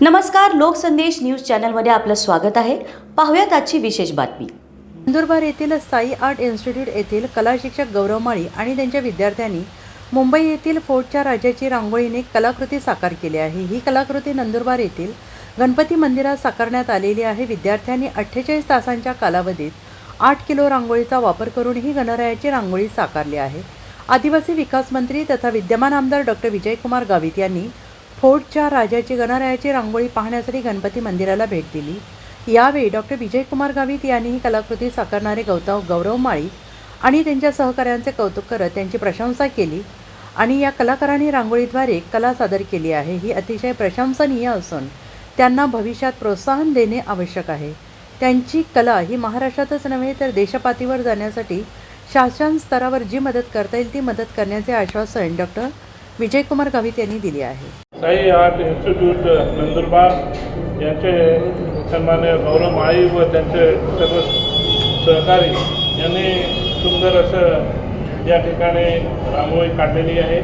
नमस्कार लोकसंदेश न्यूज चॅनलमध्ये आपलं स्वागत आहे. पाहूयात आजची विशेष बातमी. नंदुरबार येथील साई आर्ट इन्स्टिट्यूट येथील कला शिक्षक गौरव माळी आणि त्यांच्या विद्यार्थ्यांनी मुंबई येथील फोर्टच्या राजाची रांगोळीने कलाकृती साकार केली आहे. ही कलाकृती नंदुरबार येथील गणपती मंदिरात साकारण्यात आलेली आहे. विद्यार्थ्यांनी अठ्ठेचाळीस तासांच्या कालावधीत आठ किलो रांगोळीचा वापर करून ही गणरायाची रांगोळी साकारली आहे. आदिवासी विकास मंत्री तथा विद्यमान आमदार डॉक्टर विजयकुमार गावित यांनी फोर्टच्या राजाची गणरायाची रांगोळी पाहण्यासाठी गणपती मंदिराला भेट दिली. यावेळी डॉक्टर विजयकुमार गावित यांनी ही कलाकृती साकारणारे गौतम गौरव माळी आणि त्यांच्या सहकाऱ्यांचे कौतुक करत त्यांची प्रशंसा केली आणि या कलाकारांनी रांगोळीद्वारे कला सादर केली आहे. ही अतिशय प्रशंसनीय असून त्यांना भविष्यात प्रोत्साहन देणे आवश्यक आहे. त्यांची कला ही महाराष्ट्रातच नव्हे तर देशपातीवर जाण्यासाठी शासन स्तरावर जी मदत करता येईल ती मदत करण्याचे आश्वासन डॉक्टर विजयकुमार गावित यांनी दिले आहे. साई आर्ट इन्स्टिट्यूट नंदुरबार यांचे सन्मान्य गौरव माळी व त्यांचे सर्व सहकारी यांनी सुंदर असं या ठिकाणी रांगोळी काढलेली आहे.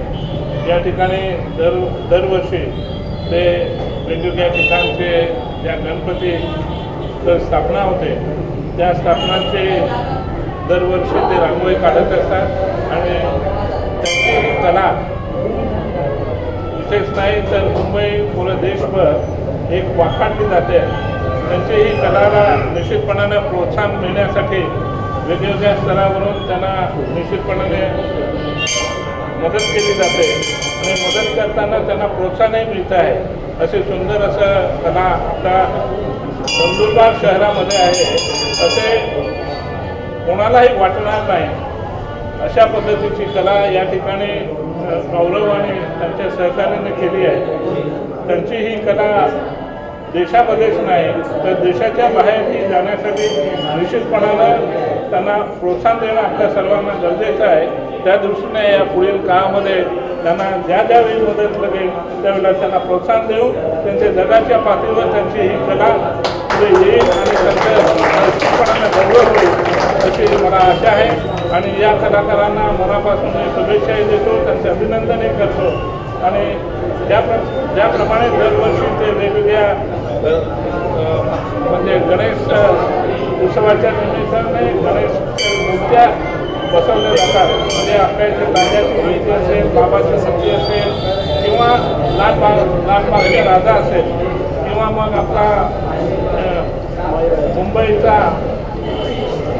या ठिकाणी दर दरवर्षी ते वेगवेगळ्या ठिकाणचे ज्या गणपती स्थापना होते त्या स्थापनांचे दरवर्षी ते रांगोळी काढत असतात आणि त्यांची कला इथेच नाही तर मुंबई पुरं देशभर एक वाखाणली जाते. त्यांची ही कलाला निश्चितपणानं प्रोत्साहन मिळण्यासाठी वेगवेगळ्या स्तरावरून त्यांना निश्चितपणाने मदत केली जाते. आणि मदत करताना त्यांना प्रोत्साहनही मिळत आहे. असे सुंदर असं कला आपला नंदुरबार शहरामध्ये आहे. असे कोणालाही वाटणार नाही. अशा पद्धतीची कला या ठिकाणी गौरवाने त्यांच्या सहकार्याने केली आहे. त्यांची ही कला देशामध्येच नाही तर देशाच्या बाहेरही जाण्यासाठी निश्चितपणानं त्यांना प्रोत्साहन देणं आपल्या सर्वांना गरजेचं आहे. त्या दृष्टीने या पुढील काळामध्ये त्यांना ज्या ज्या वेळी मदत लागेल त्यावेळेला त्यांना प्रोत्साहन देऊ त्यांच्या जगाच्या पातळीवर त्यांची ही कला पुढे येईल आणि त्यांचं निश्चितपणानं गर्व होईल अशी मला आशा आहे आणि या कलाकारांना मनापासून शुभेच्छाही देतो त्यांचे अभिनंदनही करतो. आणि ज्या प्र ज्याप्रमाणे दरवर्षी ते वेगवेगळ्या म्हणजे गणेश उत्सवाच्या निमित्ताने गणेश मूर्त्या बसवल्या जातात. म्हणजे आपल्या इथे राजाची माहिती असेल बाबाची मूर्ती असेल किंवा लालबाग लालबागचा राजा असेल किंवा मग आपला मुंबईचा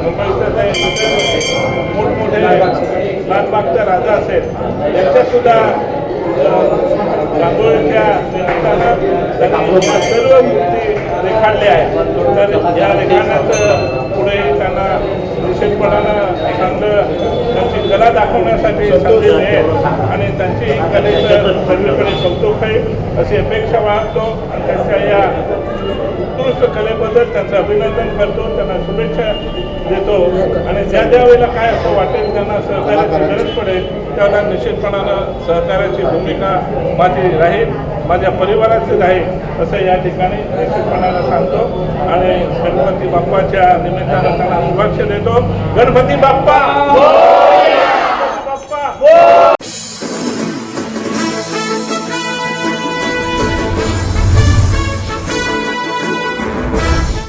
मुंबईचं ते मोठमोठे लालबागचा राजा असेल यांच्यासुद्धा रांगोळीच्या निमित्तानं त्यांनी सर्व मूर्ती रेखाडल्या आहेत. तर या रेखाण्याचं पुढे त्यांना निश्चितपणानं चांगलं त्यांची कला दाखवण्यासाठी संधी मिळेल आणि त्यांची कलेचं सर्वीकडे कौतुक आहे अशी अपेक्षा बाळगतो आणि त्यांच्या या कलेबद्दल त्यांचं अभिनंदन करतो त्यांना शुभेच्छा देतो. आणि ज्या ज्या वेळेला काय असं वाटेल त्यांना सहकार्याची गरज पडेल त्यावेळेला निश्चितपणानं सहकार्याची भूमिका माझी राहील माझ्या परिवाराची राहील असं या ठिकाणी निश्चितपणानं सांगतो. आणि गणपती बाप्पाच्या निमित्तानं त्यांना शुभेच्छा देतो. गणपती बाप्पा! गणपती बाप्पा!